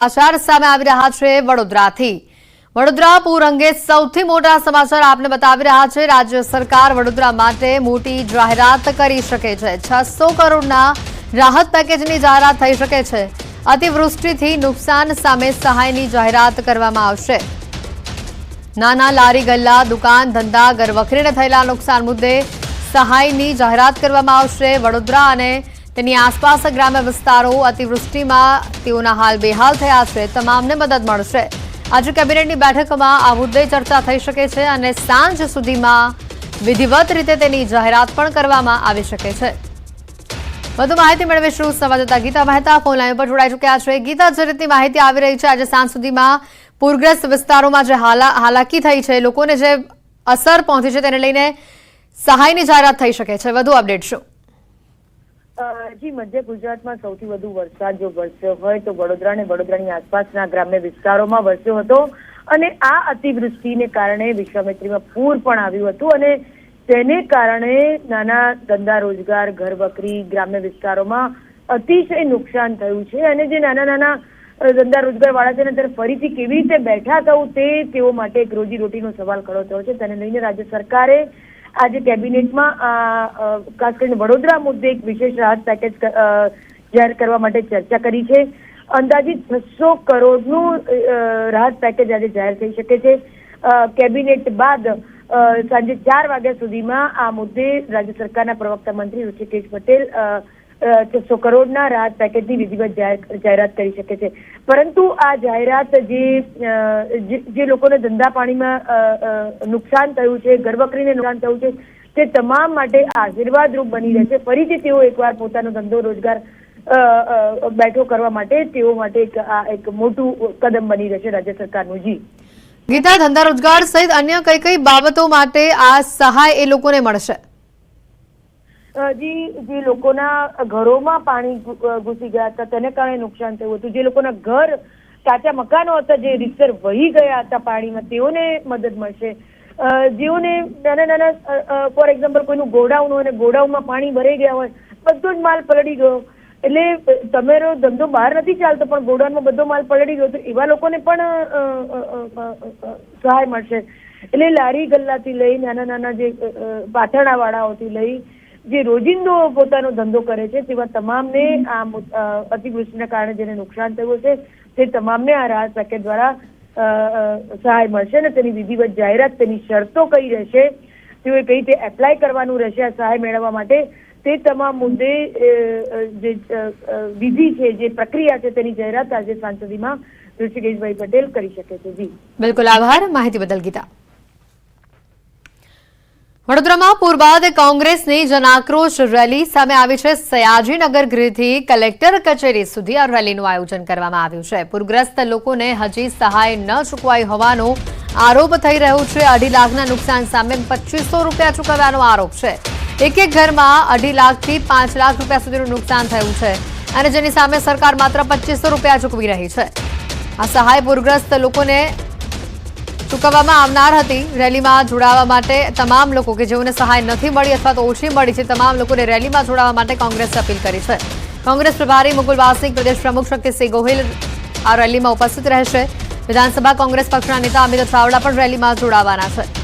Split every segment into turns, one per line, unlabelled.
સમાચાર સામે આવી રહ્યા છે વડોદરાથી. વડોદરા પૂર અંગે સૌથી મોટા સમાચાર આપને બતાવી રહ્યા છે. રાજ્ય સરકાર વડોદરા માટે મોટી જાહેરાત કરી શકે છે. છસો કરોડના રાહત પેકેજની જાહેરાત થઈ શકે છે. અતિવૃષ્ટિથી નુકસાન સામે સહાયની જાહેરાત કરવામાં આવશે. નાના લારી ગલ્લા, દુકાન, ધંધા ઘરવખરીને થયેલા નુકસાન મુદ્દે સહાયની જાહેરાત કરવામાં આવશે. વડોદરા અને તેની આસપાસ ગ્રામ્ય વિસ્તારો અતિવૃષ્ટિમાં તેઓના હાલ બેહાલ થયા છે. તમામને મદદ મળશે. આજે કેબિનેટની બેઠકમાં આ મુદ્દે ચર્ચા થઈ શકે છે અને સાંજ સુધીમાં વિધિવત રીતે તેની જાહેરાત પણ કરવામાં આવી શકે છે. વધુ માહિતી મેળવીશું સંવાદદાતા ગીતા મહેતા. ફોનલાઈન પર જોડાઈ ચૂક્યા છે. ગીતા, જે રીતની માહિતી આવી રહી છે, આજે સાંજ સુધીમાં પૂરગ્રસ્ત વિસ્તારોમાં જે હાલા, હાલાકી થઈ છે, લોકોને જે અસર પહોંચી છે તેને લઈને સહાયની જાહેરાત થઈ શકે છે. વધુ અપડેટ શું?
જી, મધ્ય ગુજરાતમાં સૌથી વધુ વરસાદ જો વરસ્યો હોય તો વડોદરા અને વડોદરાની આસપાસના ગ્રામ્ય વિસ્તારોમાં વરસ્યો હતો. અને આ અતિવૃષ્ટિને કારણે વિશ્વામિત્રીમાં પૂર પણ આવ્યું હતું અને તેને કારણે નાના ધંધા રોજગાર ઘર વકરી ગ્રામ્ય વિસ્તારોમાં અતિશય નુકસાન થયું છે અને જે નાના નાના ધંધા રોજગાર વાળા છે ત્યારે ફરીથી કેવી રીતે બેઠા થવું તે તેઓ માટે એક રોજી રોટીનો સવાલ ખડો થયો છે. તેને લઈને રાજ્ય સરકારે આજે કેબિનેટમાં ખાસ કરીને વડોદરા મુદ્દે એક વિશેષ રાહત પેકેજ જાહેર કરવા માટે ચર્ચા કરી છે. અંદાજિત છસો કરોડનું રાહત પેકેજ આજે જાહેર થઈ શકે છે. કેબિનેટ બાદ સાંજે ચાર વાગ્યા સુધીમાં આ મુદ્દે રાજ્ય સરકારના પ્રવક્તા મંત્રી ઋષિકેશ પટેલ અ, છસો કરોડના રાહત પેકેજની વિધિવત જાહેરાત કરી શકે છે. પરંતુ આ જાહેરાત જે જે- લોકોને ધંધા પાણીમાં નુકસાન થયું છે ઘરવકરીને નુકસાન થયું છે, તે તમામ માટે આશીર્વાદ રૂપ બની રહેશે. ફરીથી તેઓ એકવાર પોતાનો ધંધો રોજગાર બેઠો કરવા માટે તેઓ માટે એક, આ એક મોટું કદમ બની રહેશે રાજ્ય સરકારનું. જી.
ગીતા, ધંધા રોજગાર સહિત અન્ય કઈ કઈ બાબતો માટે આ સહાય એ લોકોને મળશે?
જી, જે લોકોના ઘરોમાં પાણી ઘૂસી ગયા હતા, તેને કારણે નુકસાન થયું હતું. જે લોકોના ઘર કાચા મકાનો હતા, જે રીતસર વહી ગયા હતા પાણીમાં, તેઓને મદદ મળશે. જેઓને નાના નાના ફોર એક્ઝામ્પલ કોઈનું ગોડાઉન હોય અને ગોડાઉનમાં પાણી ભરાઈ ગયા હોય, બધો જ માલ પલળી ગયો. એટલે તમારો ધંધો બહાર નથી ચાલતો, પણ ગોડાઉનમાં બધો માલ પલળી ગયો, તો એવા લોકોને પણ સહાય મળશે. એટલે લારી ગલ્લાથી લઈ નાના નાના જે પાથરણાવાળાઓથી લઈ જે રોજિંદો પોતાનો ધંધો કરે છે તેવા તમામને આ અતિવૃષ્ટિના કારણે જેને નુકસાન થયું છે તે તમામને આ રાહત પેકેજ દ્વારા સહાય મળશે અને તેની વિધિવત જાહેરાત તેની શરતો કઈ રહેશે તેઓએ કઈ રીતે એપ્લાય કરવાનું રહેશે આ સહાય મેળવવા માટે તે તમામ મુદ્દે જે વિધિ છે જે પ્રક્રિયા છે તેની જાહેરાત આજે સાંસદીમાં ઋષિકેશભાઈ પટેલ કરી શકે છે. જી.
બિલકુલ આભાર. માહિતી બદલ ગીતા. વડોદરામાં પૂર કોંગ્રેસની જનાક્રોશ રેલી સામે આવી છે. સયાજીનગર ગૃહથી કલેક્ટર કચેરી સુધી આ રેલીનું આયોજન કરવામાં આવ્યું છે. પૂરગ્રસ્ત લોકોને હજી સહાય ન ચૂકવાઈ હોવાનો આરોપ થઈ રહ્યો છે. અઢી લાખના નુકસાન સામે પચીસો રૂપિયા ચૂકવવાનો આરોપ છે. એક એક ઘરમાં અઢી લાખથી પાંચ લાખ રૂપિયા સુધીનું નુકસાન થયું છે અને જેની સામે સરકાર માત્ર પચીસો રૂપિયા ચૂકવી રહી છે. આ સહાય પૂરગ્રસ્ત લોકોને ચૂકવવામાં આવનાર હતી. રેલીમાં જોડાવા માટે તમામ લોકો કે જેઓને સહાય નથી મળી અથવા તો ઓછી મળી છે, તમામ લોકોને રેલીમાં જોડાવા માટે કોંગ્રેસે અપીલ કરી છે. કોંગ્રેસ પ્રભારી મુકુલ વાસનિક પ્રદેશ પ્રમુખ શક્તિસિંહ ગોહિલ આ રેલીમાં ઉપસ્થિત રહેશે. વિધાનસભા કોંગ્રેસ પક્ષના નેતા અમિત ચાવડા પણ રેલીમાં જોડાવાના છે.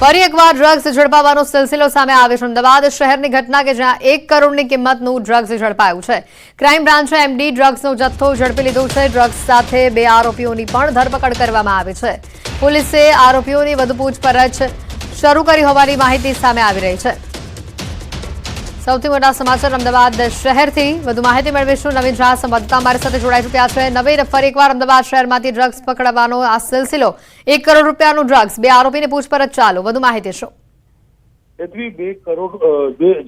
ફરી એકવાર ડ્રગ્સ ઝડપાવાનો સિલસિલો સામે આવ્યો છે. અમદાવાદ શહેરની ઘટના કે જ્યાં એક કરોડની કિંમતનું ડ્રગ્સ ઝડપાયું છે. ક્રાઇમ બ્રાન્ચે એમડી ડ્રગ્સનો જથ્થો ઝડપી લીધો છે. ડ્રગ્સ સાથે બે આરોપીઓની પણ ધરપકડ કરવામાં આવી છે. પોલીસે આરોપીઓની વધુ પૂછપરછ શરૂ કરી હોવાની માહિતી સામે આવી રહી છે. સૌથી મોટા સમાચાર અમદાવાદ શહેરથી. વધુ માહિતી મેળવીશું. નવીન ઝા સંવાદદાતા અમારી સાથે જોડાઈ ચૂક્યા છે. નવીન ફરી એકવાર અમદાવાદ શહેરમાંથી ડ્રગ્સ પકડવાનો આ સિલસિલો. એક કરોડ રૂપિયાનું ડ્રગ્સ. બે આરોપીની પૂછપરછ ચાલુ. વધુ માહિતી શું?
પૃથ્વી બે કરોડ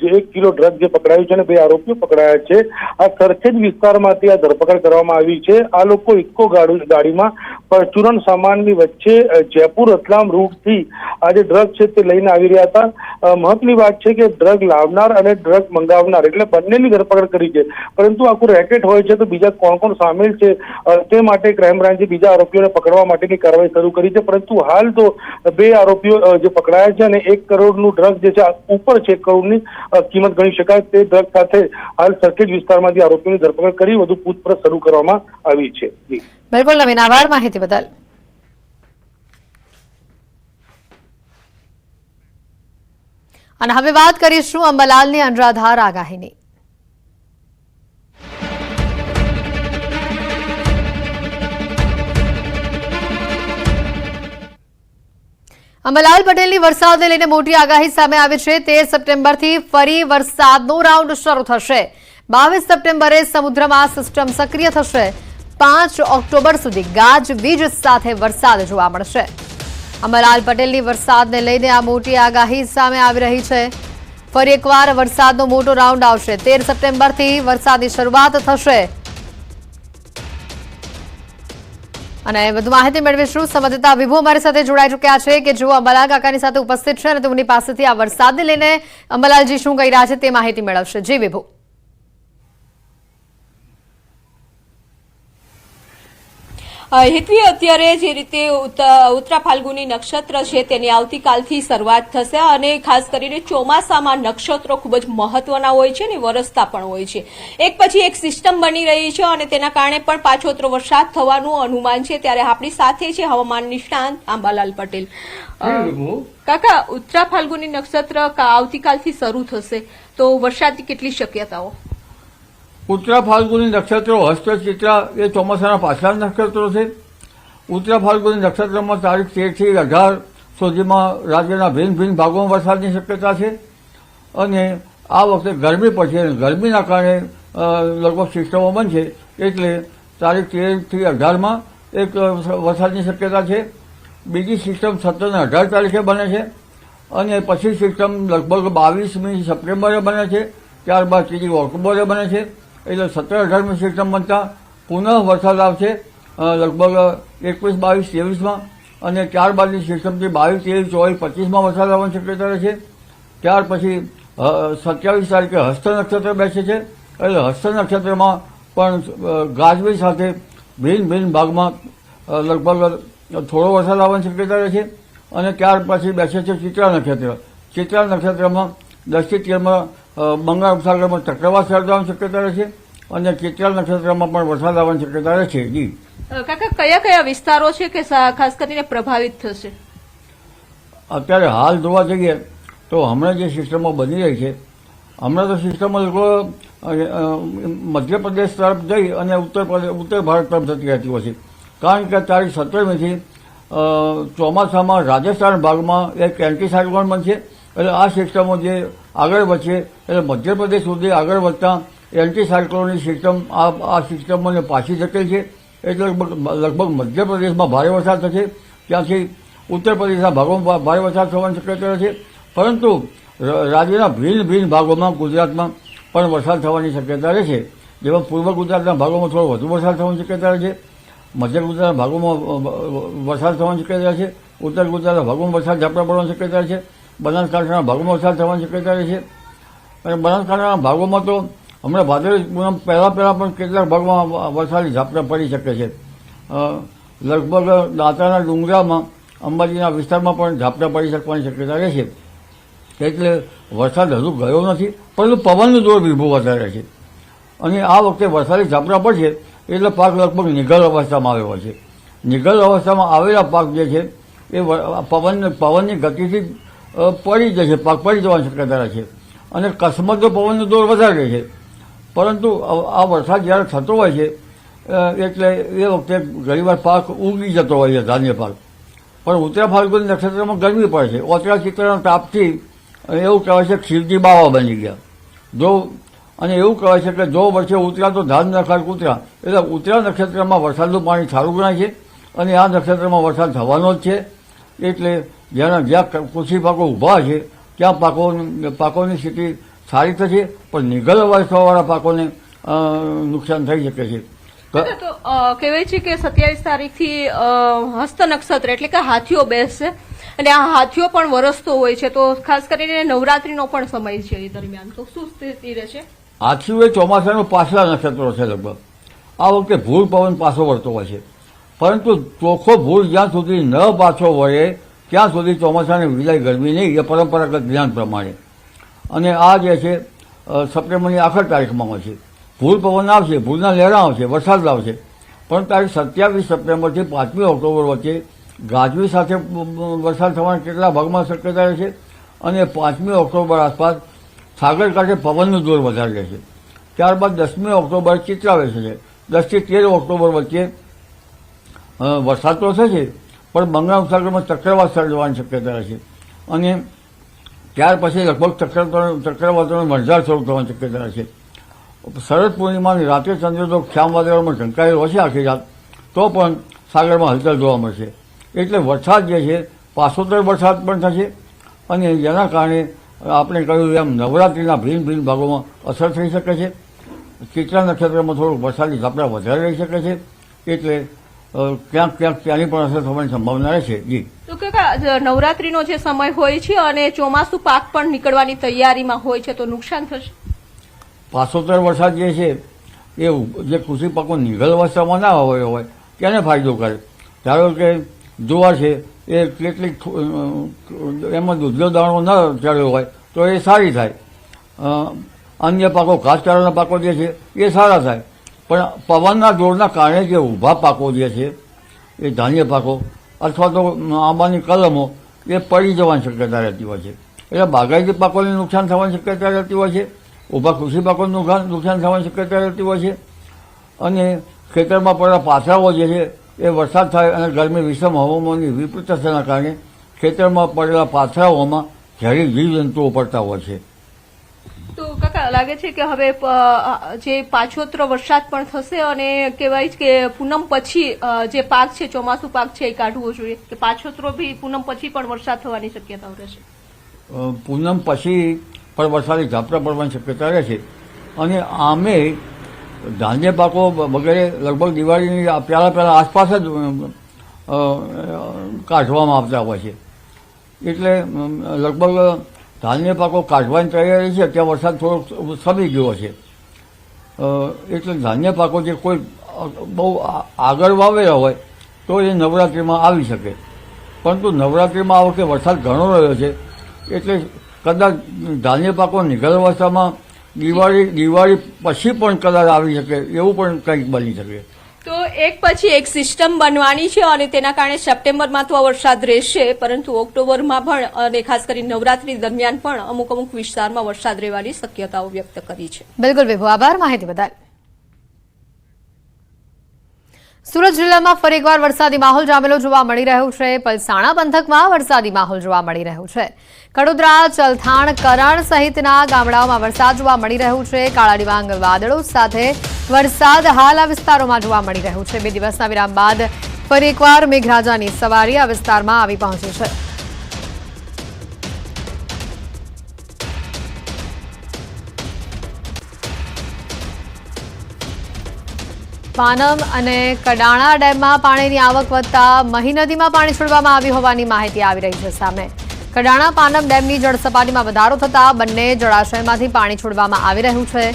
જે એક કિલો ડ્રગ જે પકડાયું છે અને બે આરોપીઓ પકડાયા છે. આ સરખેજ વિસ્તારમાંથી આ ધરપકડ કરવામાં આવી છે. આ લોકો ઇકો ગાડી, ગાડીમાં પરચુરણ સામાનની વચ્ચે જયપુર રતલામ રૂટથી આ જે ડ્રગ છે તે લઈને આવી રહ્યા હતા. મહત્વની વાત છે કે ડ્રગ લાવનાર અને ડ્રગ મંગાવનાર એટલે બંનેની ધરપકડ કરી છે. પરંતુ આખું રેકેટ હોય છે તો બીજા કોણ કોણ સામેલ છે? તે માટે ક્રાઇમ બ્રાન્ચે બીજા આરોપીઓને પકડવા માટેની કાર્યવાહી શરૂ કરી છે. પરંતુ હાલ તો બે આરોપીઓ જે પકડાયા છે અને એક કરોડનું ડ્રગ જે છે ઉપર છે કરોડની કિંમત ગણી શકાય તે ડ્રગ સાથે હાલ સરખેજ વિસ્તારમાંથી આરોપીની ધરપકડ કરી વધુ પૂછપરછ શરૂ કરવામાં આવી છે.
બિલકુલ, નવીન આભાર માહિતી બદલ. અને હવે વાત કરીશું અંબાલાલની અનરાધાર આગાહીની. અંબાલાલ પટેલની વરસાદને લઈને મોટી આગાહી સામે આવી છે. તેર સપ્ટેમ્બરથી ફરી વરસાદનો રાઉન્ડ શરૂ થશે. બાવીસ સપ્ટેમ્બરે સમુદ્રમાં સિસ્ટમ સક્રિય થશે. પાંચ ઓક્ટોબર સુધી ગાજવીજ સાથે વરસાદ જોવા મળશે. અંબાલાલ પટેલની વરસાદને લઈને આ મોટી આગાહી સામે આવી રહી છે. ફરી એકવાર વરસાદનો મોટો રાઉન્ડ આવશે. તેર સપ્ટેમ્બરથી વરસાદની શરૂઆત થશે. અને વધુ માહિતી મેળવીશું. સંવાદદાતા વિભુ અમારી સાથે જોડાઈ ચૂક્યા છે કે જેઓ અંબાલાલ કાકાની સાથે ઉપસ્થિત છે અને તેમની પાસેથી આ વરસાદને લઈને અંબાલાલજી શું કહી રહ્યા છે તે માહિતી મેળવશે. જી વિભુ.
હેતવી અત્યારે જે રીતે ઉત- ઉત્તરા ફાલ્ગુની નક્ષત્ર છે તેની આવતીકાલથી શરૂઆત થશે અને ખાસ કરીને ચોમાસામાં નક્ષત્રો ખૂબ જ મહત્વના હોય છે અને વરસતા પણ હોય છે. એક પછી એક સિસ્ટમ બની રહી છે અને તેના કારણે પણ પાછોતરો વરસાદ થવાનું અનુમાન છે. ત્યારે આપણી સાથે છે હવામાન નિષ્ણાંત આંબાલાલ પટેલ. કાકા ઉત્તરા ફાલ્ગુની નક્ષત્ર કા- આવતીકાલથી શરૂ થશે? તો વરસાદની કેટલી શક્યતાઓ?
ઉત્તરા ફાલ્ગુની નક્ષત્રો હસ્તચિત્ર એ ચોમાસાના પાછલા નક્ષત્રો છે. ઉત્તરા ફાલ્ગુની નક્ષત્રમાં તારીખ તેરથી અઢાર સુધીમાં રાજ્યના ભિન્ન ભિન્ન ભાગોમાં વરસાદની શક્યતા છે. અને આ વખતે ગરમી અને ગરમીના કારણે લગભગ સિસ્ટમો બનશે એટલે તારીખ તેરથી અઢારમાં એક વરસાદની શક્યતા છે. બીજી સિસ્ટમ સત્તર અઢાર તારીખે બને છે. અને પછી સિસ્ટમ લગભગ બાવીસમી સપ્ટેમ્બરે બને છે. ત્યારબાદ ત્રીજી ઓક્ટોબરે બને છે. એટલે સત્તર અઢારમી સિસ્ટમ બનતા પુનઃ વરસાદ આવશે. લગભગ એકવીસ, બાવીસ, ત્રેવીસમાં અને ત્યારબાદની સિસ્ટમથી બાવીસ, ત્રેવીસ, ચોવીસ, પચીસમાં વરસાદ આવવાની શક્યતા રહે છે ત્યાર પછી સત્યાવીસ તારીખે હસ્ત નક્ષત્ર બેસે છે. એટલે હસ્ત નક્ષત્રમાં પણ ગાજવી સાથે ભિન્ન ભિન્ન ભાગમાં લગભગ થોડો વરસાદ આવવાની શક્યતા રહે છે અને ત્યાર પછી બેસે છે ચિત્રા નક્ષત્ર. ચિત્રા નક્ષત્રમાં દસથી તેરમાં બંગાળ ઉપસાગરમાં ચક્રવાત સર્જાવાની શક્યતા રહે છે અને ચિત્રા નક્ષત્રમાં પણ વરસાદ આવવાની શક્યતા રહે છે. જી.
કાકા કયા કયા વિસ્તારો છે કે ખાસ કરીને પ્રભાવિત થશે?
અત્યારે હાલ જોવા જઈએ તો હમણાં જે સિસ્ટમો બની રહી છે હમણાં તો સિસ્ટમો લોકો મધ્યપ્રદેશ તરફ જઈ અને ઉત્તર પ્રદેશ ઉત્તર ભારત તરફ જતી રહેતી હોય છે. કારણ કે તારીખ સત્તરમીથી ચોમાસામાં રાજસ્થાન ભાગમાં એક એન્ટી સાયક્લોન બનશે. એટલે આ સિસ્ટમો જે આગળ વધશે. એટલે મધ્યપ્રદેશ સુધી આગળ વધતા એન્ટી સાયક્લોનની સિસ્ટમ આ આ સિસ્ટમોને પાછી શકે છે એટલે લગભગ મધ્યપ્રદેશમાં ભારે વરસાદ થશે. ત્યાંથી ઉત્તર પ્રદેશના ભાગોમાં ભારે વરસાદ થવાની શક્યતા છે. પરંતુ રાજ્યના ભિન્ન ભિન્ન ભાગોમાં ગુજરાતમાં પણ વરસાદ થવાની શક્યતા રહે છે જેમાં પૂર્વ ગુજરાતના ભાગોમાં થોડો વધુ વરસાદ થવાની શક્યતા છે મધ્ય ગુજરાતના ભાગોમાં વરસાદ થવાની શક્યતા છે. ઉત્તર ગુજરાતના ભાગોમાં વરસાદ ઝાપટા પડવાની શક્યતા છે. બનાસકાંઠાના ભાગોમાં વરસાદ થવાની શક્યતા રહે છે. અને બનાસકાંઠાના ભાગોમાં તો હમણાં ભાદરવી પૂનમ પહેલાં પહેલાં પણ કેટલાક ભાગમાં વરસાદી ઝાપટા પડી શકે છે. લગભગ દાંતાના ડુંગરામાં, અંબાજીના વિસ્તારમાં પણ ઝાપટા પડી શકવાની શક્યતા રહે છે. એટલે વરસાદ હજુ ગયો નથી, પરંતુ પવનનું જોર વિભુ વધારે છે. અને આ વખતે વરસાદી ઝાપટા પડશે, એટલે પાક લગભગ નિગલ અવસ્થામાં આવ્યો છે. નિગલ અવસ્થામાં આવેલા પાક જે છે, એ પવન પવનની ગતિથી પડી જશે પાક પડી જવાની શક્યતા છે. અને કસમતો પવનનો દોર વધારે છે. પરંતુ આ વરસાદ જ્યારે થતો હોય છે એટલે એ વખતે ઘણીવાર પાક ઉગી જતો હોય છે, ધાન્ય પાક. પણ ઉત્તરા ફાલ્ગુન નક્ષત્રમાં ગરમી પડે છે. ઓતરા ચિત્રના તાપથી એવું કહેવાય છે ખીરજી બાવા બની ગયા. જો, અને એવું કહેવાય છે કે જો વર્ષે ઉતરા તો ધાન નખાર ઉતરા એટલે ઉત્તરા નક્ષત્રમાં વરસાદનું પાણી સારું ગણાય છે. અને આ નક્ષત્રમાં વરસાદ થવાનો જ છે. એટલે જ્યાં જ્યાં કૃષિ પાકો ઊભા છે ત્યાં પાકો પાકોની સ્થિતિ સારી થશે પણ નિગલ અવસ્થાવાળા પાકોને નુકસાન થઈ શકે છે.
તો કહેવાય છે કે સત્યાવીસ તારીખથી હસ્ત નક્ષત્ર એટલે કે હાથીઓ બેસશે. અને આ હાથીઓ પણ વરસતો હોય છે તો ખાસ કરીને નવરાત્રીનો પણ સમય છે એ દરમિયાન. તો શું સ્થિતિ રહેશે
હાથીઓ એ ચોમાસાનો પાછલા નક્ષત્રો છે લગભગ. આ વખતે ભૂલ પવન પાછો વળતો હોય છે. પરંતુ ચોખ્ખો ભૂલ જ્યાં સુધી ન પાછો વળે ત્યાં સુધી ચોમાસાની વિદાય ગરમી નહીં, એ પરંપરાગત જ્ઞાન પ્રમાણે. અને આ જે છે સપ્ટેમ્બરની આખર તારીખમાં આવશે ભૂલ પવન આવશે, ભૂલના લહેરા આવશે, વરસાદ લાવશે. પણ તારીખ સત્યાવીસ સપ્ટેમ્બરથી પાંચમી ઓક્ટોબર વચ્ચે ગાજવી સાથે વરસાદ થવાના કેટલા ભાગમાં શક્યતા રહેશે અને પાંચમી ઓક્ટોબર આસપાસ સાગર કાંઠે પવનનું જોર વધારે રહેશે ત્યારબાદ દસમી ઓક્ટોબર ચિત્રાવેશ છે. દસથી તેર ઓક્ટોબર વચ્ચે વરસાદ તો થશે પણ બંગાળ ઉપસાગરમાં ચક્રવાત સર્જવાની શક્યતા રહેશે. અને ત્યાર પછી લગભગ ચક્રવાત ચક્રવાતોનો વણઝાર શરૂ થવાની શક્યતા રહેશે. શરદ પૂર્ણિમાની રાત્રે ચંદ્ર જો શ્યામ વાદળમાં ઢંકાયેલો હશે આખી રાત, તો પણ સાગરમાં હલચલ જોવા મળશે. એટલે વરસાદ જે છે, પાસોતર વરસાદ પણ થશે. અને જેના કારણે આપણે કહ્યું એમ નવરાત્રિના ભિન્ન ભિન્ન ભાગોમાં અસર થઈ શકે છે. ચિત્રા નક્ષત્રમાં થોડુંક વરસાદી ઝાપડા વધારે રહી શકે છે. એટલે ક્યાંક ક્યાંક ત્યાંની પણ અસર થવાની સંભાવના રહેશે. જી.
તો કાકા નવરાત્રીનો જે સમય હોય છે અને ચોમાસું પાક પણ નીકળવાની તૈયારીમાં હોય છે તો નુકસાન થશે?
પાસોતર વરસાદ જે છે એ જે કૃષિ પાકો નિઘલ અવસ્થામાં ના હોય હોય તેને ફાયદો કરે. ધારો કે જુવાર છે એ કેટલીક એમાં દૂધનો દાણો ન ચડ્યો હોય તો એ સારી થાય. અન્ય પાકો ઘાસચારાના પાકો જે છે એ સારા થાય. પણ પવનના જોરના કારણે જે ઊભા પાકો જે છે, એ ધાન્ય પાકો અથવા તો આંબાની કલમો, એ પડી જવાની શક્યતા રહેતી હોય છે. એટલે બાગાયતી પાકોને નુકસાન થવાની શક્યતા રહેતી હોય છે. ઊભા કૃષિ પાકોને નુકસાન નુકસાન થવાની શક્યતા રહેતી હોય છે. અને ખેતરમાં પડેલા પાથરાઓ જે છે, એ વરસાદ થાય અને ગરમી વિષમ હવામાનની વિપરીત અસરના કારણે ખેતરમાં પડેલા પાથરાઓમાં ઝેરી જીવજંતુઓ પડતા હોય છે.
તો કાકા, લાગે છે કે હવે જે પાછોતરો વરસાદ પણ થશે અને કહેવાય કે પૂનમ પછી જે પાક છે, ચોમાસું પાક છે, એ કાઢવો જોઈએ. કે પાછોતરો બી પૂનમ પછી પણ વરસાદ થવાની શક્યતાઓ રહેશે.
પૂનમ પછી પણ વરસાદી ઝાપટા પડવાની શક્યતા રહેશે અને આમે ધાન્ય પાકો વગેરે લગભગ દિવાળીની પહેલાં પહેલાં આસપાસ જ કાઢવામાં આવતા હોય છે. એટલે લગભગ ધાન્ય પાકો કાઢવાની તૈયારી છે, ત્યાં વરસાદ થોડોક સમી ગયો છે. એટલે ધાન્ય પાકો જે કોઈ બહુ આગળ વાવેલા હોય, તો એ નવરાત્રિમાં આવી શકે. પરંતુ નવરાત્રિમાં આ વખતે વરસાદ ઘણો રહ્યો છે, એટલે કદાચ ધાન્ય પાકો નિગલ અવસ્થામાં દિવાળી દિવાળી પછી પણ કદાચ આવી શકે, એવું પણ કંઈક બની શકે.
તો એક પછી એક સિસ્ટમ બનવાની છે અને તેના કારણે સપ્ટેમ્બરમાં તો વરસાદ રહેશે, પરંતુ ઓક્ટોબરમાં પણ અને ખાસ કરી નવરાત્રી દરમિયાન પણ અમુક અમુક વિસ્તારમાં વરસાદ રહેવાની શક્યતાઓ વ્યક્ત કરી છે.
બિલકુલ વિભુ, આભાર માહિતી બદલ. સુરત જિલ્લામાં ફરી એકવાર વરસાદી માહોલ જામેલો જોવા મળી રહ્યો છે. પલસાણા પંથકમાં વરસાદી માહોલ જોવા મળી રહ્યો છે. કડોદરા, ચલથાણ, કરણ સહિતના ગામડાઓમાં વરસાદ જોવા મળી રહ્યો છે. કાળા ડિવાંગ વાદળો સાથે વરસાદ હાલ આ વિસ્તારોમાં જોવા મળી રહ્યો છે. બે દિવસના વિરામ બાદ ફરી એકવાર મેઘરાજાની સવારી આ વિસ્તારમાં આવી પહોંચી છે. પાનમ અને કડાણા ડેમમાં પાણીની આવક વધતા મહી નદીમાં પાણી છોડવામાં આવ્યું હોવાની માહિતી આવી રહી છે સામે. કડાણા પાનમ ડેમની જળસપાટીમાં વધારો થતા બંને જળાશયમાંથી પાણી છોડવામાં આવી રહ્યું છે.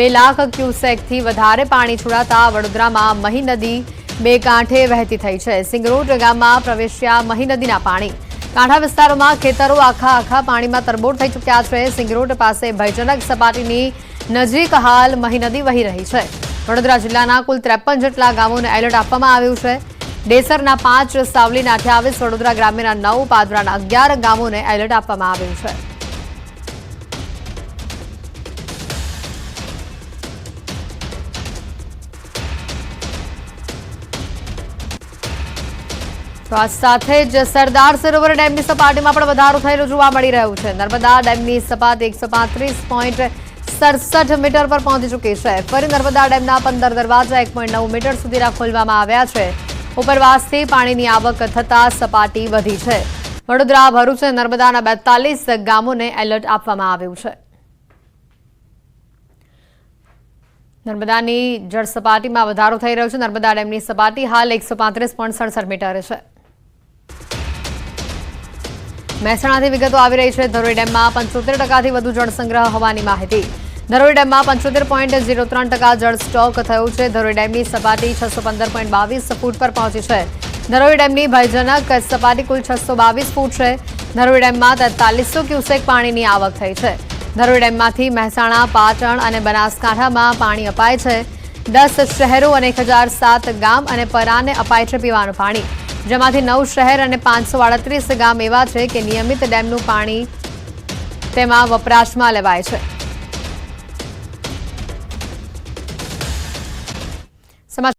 બે લાખ ક્યુસેકથી વધારે પાણી છોડાતા વડોદરામાં મહી નદી બે કાંઠે વહેતી થઈ છે. સિંગરોડ ગામમાં પ્રવેશ્યા મહી નદીના પાણી. કાંઠા વિસ્તારોમાં ખેતરો આખા આખા પાણીમાં તરબોળ થઈ ચૂક્યા છે. સિંગરોડ પાસે ભયજનક સપાટીની નજીક હાલ મહી નદી વહી રહી છે. વડોદરા જિલ્લાના કુલ ત્રેપન જેટલા ગામોને એલર્ટ આપવામાં આવ્યું છે. ડેસરના પાંચ સાવલીના અઠ્યાવીસ વડોદરા ગ્રામ્યના નવ, પાદરાના અગિયાર ગામોને એલર્ટ આપવામાં આવ્યું છે. તો આ સાથે જ સરદાર સરોવર ડેમની સપાટીમાં પણ વધારો થયેલો જોવા મળી રહ્યો છે. નર્મદા ડેમની સપાટી એકસો સડસઠ મીટર પર પહોંચી ચૂકી છે. ફરી નર્મદા ડેમના પંદર દરવાજા એક નવ મીટર સુધીના ખોલવામાં આવ્યા છે. ઉપરવાસથી પાણીની આવક થતા સપાટી વધી છે. વડોદરા, ભરૂચ અને નર્મદાના બેતાલીસ ગામોને એલર્ટ આપવામાં આવ્યું છે. નર્મદાની જળ સપાટીમાં વધારો થઈ રહ્યો છે. નર્મદા ડેમની સપાટી હાલ એકસો પાંત્રીસ પોઈન્ટ સડસઠ મીટર છે. મહેસાણાથી વિગતો આવી રહી છે. ધરોઈ ડેમમાં પંચોતેર ટકાથી વધુ જળ સંગ્રહ હોવાની માહિતી. ધરોઈ ડેમમાં પંચોતેર પોઈન્ટ ઝીરો ત્રણ ટકા જળ સ્ટોક થયું છે. ધરોઈ ડેમની સપાટી છસો પંદર પોઈન્ટ બાવીસ ફૂટ પર પહોંચી છે. ધરોઈ ડેમની ભયજનક સપાટી કુલ છસો બાવીસ ફૂટ છે. ધરોઈ ડેમમાં તેતાલીસો ક્યુસેક પાણીની આવક થઈ છે. ધરોઈ ડેમમાંથી મહેસાણા, પાટણ અને બનાસકાંઠામાં પાણી અપાય છે. દસ શહેરો અને એક હજાર સાત ગામ અને પરાને અપાય છે પીવાનું પાણી. જેમાંથી નવ શહેર અને પાંચસો ગામ એવા છે કે નિયમિત ડેમનું પાણી તેમાં વપરાશમાં લેવાય છે.